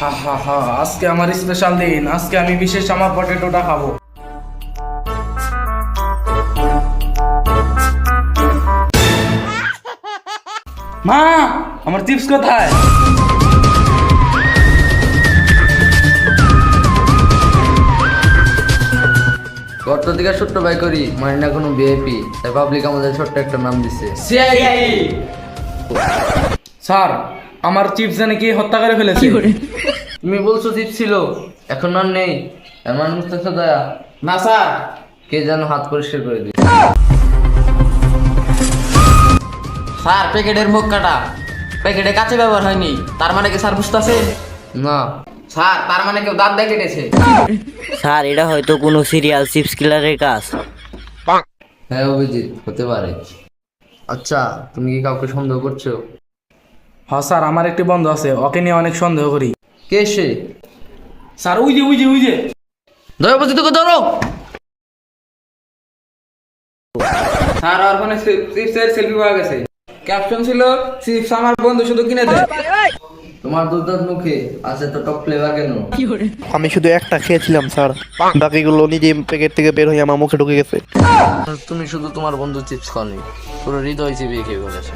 হা হা হা আজকে আমার স্পেশাল দিন। আজকে আমি বিশেষ আমার পটেটোটা খাব। মা আমার চিপস কোথায়? গর্ত থেকে ছোট্ট ভাই করি মানে না কোনো বিআইপি তাই পাবলিক আমাদের ছোট্ট একটা নাম দিছে। স্যার আমার চিপস জানে কি হত্যা করে ফেলেছে? তুমি বলছো চিপ ছিল এখন আর নেই। এমন মুস্তাফা দয়া না স্যার। কে যেন হাত পরিষ্কার করে দিই স্যার প্যাকেটের মুখ কাটা। প্যাকেটে কাছে ব্যবহার হয়নি। তার মানে কি স্যার বুঝতেছে? না। স্যার তার মানে কেউ দাঁত দিয়ে কেটেছে। স্যার এটা হয়তো কোনো সিরিয়াল চিপস কিলারের কাজ। হ্যাঁ অভিজিৎ হতে পারে। আচ্ছা তুমি কি কাউকে সন্দেহ করছ? হ্যাঁ স্যার আমার একটি বন্ধু আছে ওকে নিয়ে অনেক সন্দেহ করি। কে সে? স্যার ওই যে ওই যে ওই যে। দয়া তোকে ধরো। স্যার আর ওখানে চিপসের সেলফি পাওয়া গেছে? ক্যাপশন ছিল চিপস আমার বন্ধু শুধু কিনে দেয় তোমার দুধ মুখে আছে তো টপ ফ্লেভার কেন? আমি শুধু একটা খেয়েছিলাম স্যার। বাকিগুলো নিজে প্যাকেট থেকে বের হয়ে আমার মুখে ঢুকে গেছে। তুমি শুধু তোমার বন্ধু চিপস খাওনি পুরো হৃদয় চিবিয়ে খেয়ে ফেলেছো।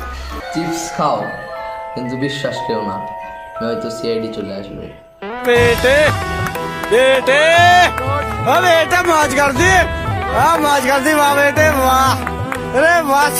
চিপস খাও। কিন্তু বিশ্বাস কেউ না নয়তো সিআইডি চলে আসবে बेटे बेटे ओ बेटे मौज कर दी हाँ मौज कर दी वाह बेटे वाह अरे वाह